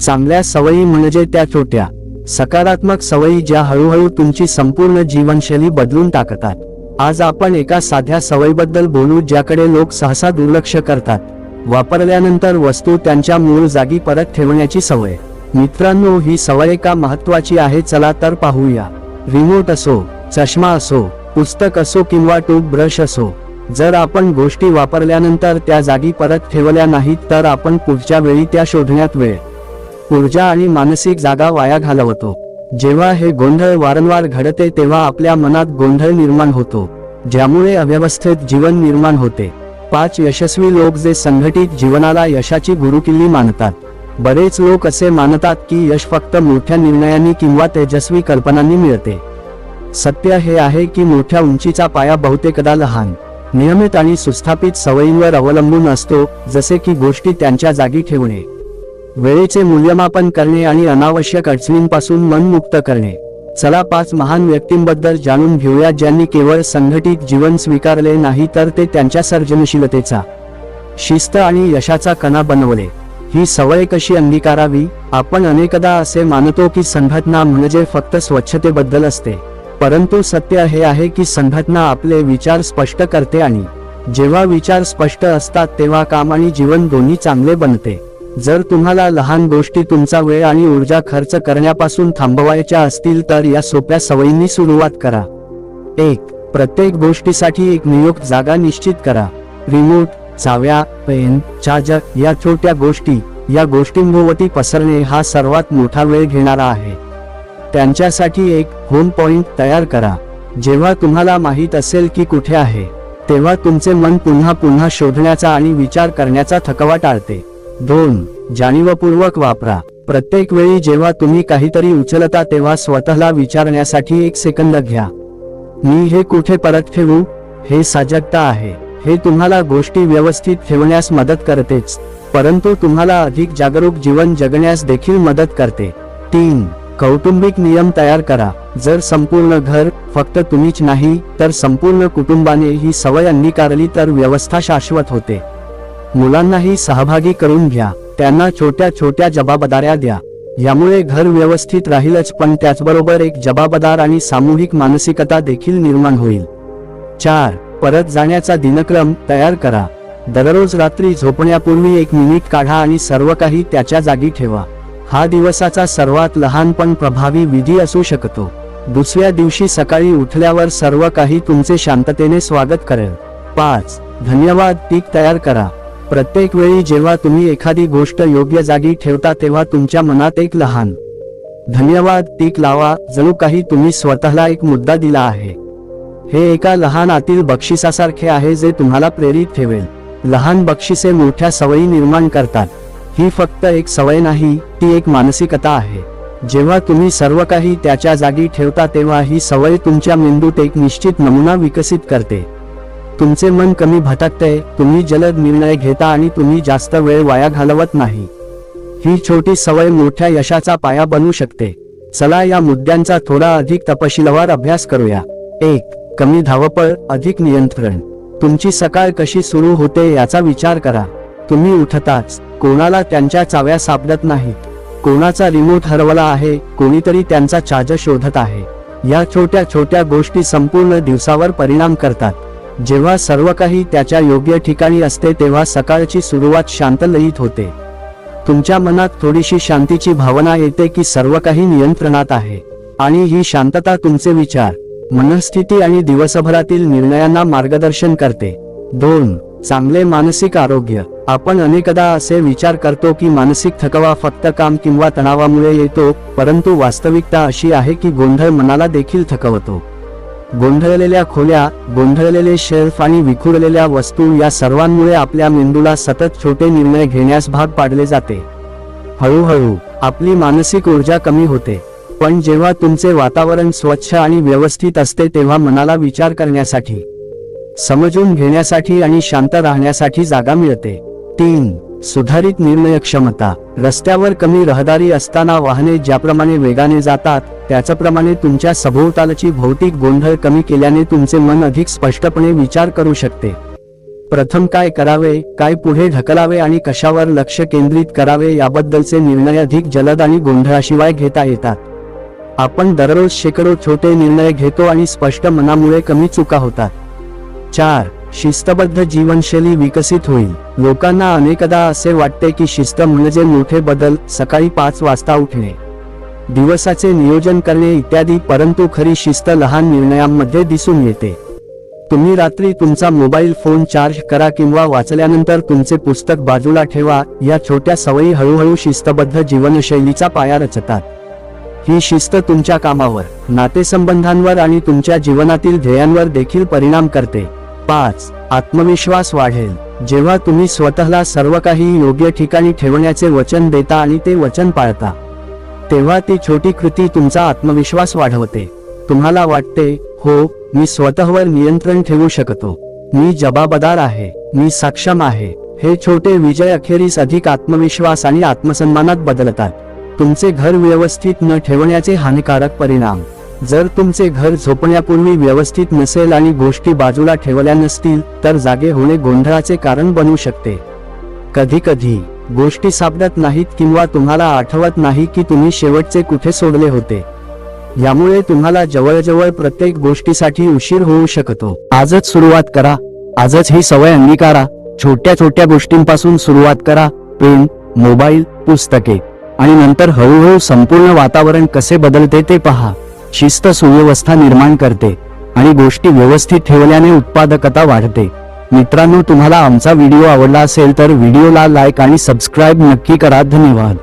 चांगल्या सवयी म्हणजे त्या छोट्या सकारात्मक सवयी ज्या हळूहळू तुमची संपूर्ण जीवनशैली बदलून टाकतात. आज आपण एका साध्या सवयीबद्दल बोलू ज्याकडे लोक सहसा दुर्लक्ष करतात. वापरल्यानंतर वस्तू त्यांच्या मूळ जागी परत ठेवण्याची सवय. मित्रांनो ही सवय का महत्वाची आहे चला तर पाहूया. रिमोट असो चष्मा असो पुस्तक असो किंवा टूथब्रश असो. जर आपण गोष्टी वापरल्यानंतर त्या जागी परत ठेवल्या नाहीत तर आपण पुढच्या वेळी त्या शोधण्यात वेळ ऊर्जा आणि मानसिक जागा वाया घालवतो. जेव्हा हे गोंधळ वारंवार घडते तेव्हा आपल्या मनात गोंधळ निर्माण होतो ज्यामुळे अव्यवस्थेत जीवन निर्माण होते. पाच यशस्वी लोक जे संघटित जीवनाला यशाची गुरुकिल्ली मानतात. बरेच लोक असे मानतात की यश फक्त मोठ्या निर्णयांनी किंवा तेजस्वी कल्पनांनी मिळते. सत्य हे आहे की मोठ्या उंचीचा पाया बहुतेकदा लहान नियमित आणि सुस्थापित सवयींवर अवलंबून असतो जसे की गोष्टी त्यांच्या जागी ठेवणे. वेळेचे मूल्यमापन करणे आणि अनावश्यक अडचणींपासून मन मुक्त करणे. चला पाच महान व्यक्तींबद्दल जाणून घेऊया ज्यांनी केवळ संघटित जीवन स्वीकारले नाही तर ते त्यांच्या सर्जनशीलतेचा शिस्त आणि यशाचा कणा बनवले. ही सवय कशी अंगीकारावी? आपण अनेकदा असे मानतो की संघटना म्हणजे फक्त स्वच्छतेबद्दल असते. परंतु सत्य हे आहे की संघटना आपले विचार स्पष्ट करते आणि जेव्हा विचार स्पष्ट असतात तेव्हा काम आणि जीवन दोन्ही चांगले बनते. जर तुम्हाला लहान गोष्टी तुमचा वेळ आणि ऊर्जा खर्च करण्यापासून थांबवायच्या असतील तर या सोप्या सवयींनी सुरुवात करा. एक प्रत्येक गोष्टीसाठी एक नियुक्त जागा निश्चित करा. रिमोट चाव्या पेन चार्जर या छोट्या गोष्टी या गोष्टींभोवती पसरणे हा सर्वात मोठा वेळ घेणारा आहे. त्यांच्यासाठी एक होम पॉइंट तयार करा. जेव्हा तुम्हाला माहीत असेल की कुठे आहे तेव्हा तुमचे मन पुन्हा पुन्हा शोधण्याचा आणि विचार करण्याचा थकवा टाळते. दोन जाणीवपूर्वक वापरा. प्रत्येक वेळी जेव्हा तुम्ही काहीतरी उचलता तेव्हा स्वतःला विचारण्यासाठी एक सेकंद घ्या. मी हे कुठे परत ठेवू? हे सजगता आहे. हे तुम्हाला गोष्टी व्यवस्थित ठेवण्यास मदत करतेच. परंतु तुम्हाला अधिक जागरूक जीवन जगण्यास देखील मदत करते. तीन कौटुंबिक नियम तयार करा. जर संपूर्ण घर फक्त तुम्हीच नाही तर संपूर्ण कुटुंबाने ही सवय अंगीकारली तर व्यवस्था शाश्वत होते. मुलांनाही सहभागी करून घ्या. त्यांना छोट्या छोट्या जबाबदाऱ्या द्या. यामुळे घर व्यवस्थित राहीलच पण त्याचबरोबर एक जबाबदार आणि सामूहिक मानसिकता देखील निर्माण होईल. चार परत जाण्याचा दिनक्रम तयार करा. दररोज रात्री झोपण्यापूर्वी एक मिनिट काढा आणि सर्व काही त्याच्या जागी ठेवा. हा दिवसाचा सर्वात लहान पण प्रभावी विधी असू शकतो. दुसऱ्या दिवशी सकाळी उठल्यावर सर्व काही तुमचे शांततेने स्वागत करेल. पाच धन्यवाद पीक तयार करा. प्रत्येक वेळी जेव्हा तुम्ही एखादी गोष्ट योग्य जागी ठेवता तेव्हा तुमच्या मनात एक लहान धन्यवाद टीक लावा जणू काही तुम्ही स्वतःला एक मुद्दा दिला आहे. हे एका लहान आतील बक्षिसासारखे आहे जे तुम्हाला प्रेरित ठेवेल. लहान बक्षिसे मोठ्या सवयी निर्माण करतात. ही फक्त एक सवय नाही ती एक मानसिकता आहे. जेव्हा तुम्ही सर्व काही त्याच्या जागी ठेवता तेव्हा ही सवय तुमच्या मेंदूत एक निश्चित नमुना विकसित करते. तुमचे मन कमी भटकते तुम्ही जलद निर्णय घेता आणि तुम्ही जास्त वेळ वाया घालवत नाही. ही छोटी सवय मोठ्या यशाचा पाया बनू शकते. चला या मुद्द्यांचा थोडा अधिक तपशीलवार अभ्यास करूया. एक कमी धावपळ अधिक नियंत्रण. तुमची सकाळ कशी सुरू होते याचा विचार करा. तुम्ही उठताच कोणाला त्यांच्या चाव्या सापडत नाहीत. कोणाचा रिमोट हरवला आहे कोणीतरी त्यांचा चार्जर शोधत आहे. या छोट्या छोट्या गोष्टी संपूर्ण दिवसावर परिणाम करतात. जेव्हा सर्व काही त्याच्या योग्य ठिकाणी असते तेव्हा सकाळची सुरुवात शांतलयीत होते. तुमच्या मनात थोडीशी शांतीची भावना येते की सर्व काही नियंत्रणात आहे. आणि ही शांतता तुमचे विचार मनस्थिती आणि दिवसभरातील निर्णयांना मार्गदर्शन करते. दोन चांगले मानसिक आरोग्य. आपण अनेकदा असे विचार करतो की मानसिक थकवा फक्त काम किंवा तणावामुळे येतो परंतु वास्तविकता अशी आहे की गोंधळ मनाला देखील थकवतो. गोंधळलेल्या खोल्या गोंधळलेले शेल्फ आणि विखुरलेल्या वस्तू या सर्वांमुळे आपल्या मेंदूला सतत छोटे निर्णय घेण्यास भाग पाडले जाते. हळूहळू आपली मानसिक ऊर्जा कमी होते. पण जेव्हा तुमचे वातावरण स्वच्छ आणि व्यवस्थित असते तेव्हा मनाला विचार करण्यासाठी समजून घेण्यासाठी आणि शांत राहण्यासाठी जागा मिळते. तीन सुधारित निर्णय क्षमता रस्त्यावर कमी रहदारी असताना वाहने ज्याप्रमाणे वेगाने जातात त्याचप्रमाणे तुमच्या सभोवतालची भौतिक गोंधळ कमी केल्याने तुमचे मन अधिक स्पष्टपणे विचार करू शकते. प्रथम काय करावे काय पुढे ढकलावे आणि कशावर लक्ष केंद्रित करावे याबद्दलचे निर्णय अधिक जलद आणि गोंधळाशिवाय घेता येतात. आपण दररोज शेकडो छोटे निर्णय घेतो आणि स्पष्ट मनामुळे कमी चुका होतात. चार शिस्तबद्ध जीवनशैली विकसित होईल. लोकांना अनेकदा असे वाटते की शिस्त म्हणजे मोठे बदल सकाळी पाच वाजता उठणे. दिवसाचे नियोजन करणे इत्यादी परंतु खरी शिस्त लहान निर्णयांमध्ये दिसून येते. तुम्ही रात्री तुमचा मोबाईल फोन चार्ज करा किंवा वाचल्यानंतर तुमचे पुस्तक बाजूला ठेवा या छोट्या सवयी हळूहळू शिस्तबद्ध जीवनशैलीचा पाया रचतात. ही शिस्त तुमच्या कामावर नातेसंबंधांवर आणि तुमच्या जीवनातील ध्येयांवर देखील परिणाम करते. पाच आत्मविश्वास वाढेल. जेव्हा तुम्ही स्वतःला सर्व काही योग्य ठिकाणी ठेवण्याचे वचन देता आणि ते वचन पाळता. तेव्हा ती छोटी कृती तुमचा आत्मविश्वास वाढवते. तुम्हाला वाटते हो मी स्वतःवर नियंत्रण ठेवू शकतो. मी जबाबदार आहे. मी सक्षम आहे. हे छोटे विजय अखेरीस अधिक आत्मविश्वास आणि आत्मसन्मानात बदलतात. तुमचे घर व्यवस्थित न ठेवण्याचे हानिकारक परिणाम. जर तुमचे घर झोपण्यापूर्वी व्यवस्थित नसेल आणि गोष्टी बाजूला ठेवल्या नसतील तर जागे होणे गोंधळाचे कारण बनू शकते. कधी कधी गोष्टी सापडत नाहीत किंवा तुम्हाला आठवत नाही की तुम्ही शेवटचे कुठे सोडले होते. यामुळे तुम्हाला जवळजवळ प्रत्येक गोष्टीसाठी उशीर होऊ शकतो. आजच सुरुवात करा. आजच ही सवय अंगीकारा. छोट्या छोट्या गोष्टींपासून सुरुवात करा. पेन मोबाईल पुस्तके. आणि नंतर हळूहळू संपूर्ण वातावरण कसे बदलते ते पहा. शिस्त सुव्यवस्था निर्माण करते. आणि गोष्टी व्यवस्थित ठेवल्याने उत्पादकता वाढते. मित्रांनो तुम्हाला आमचा व्हिडिओ आवडला असेल तर व्हिडिओला लाईक आणि सबस्क्राईब नक्की करा. धन्यवाद.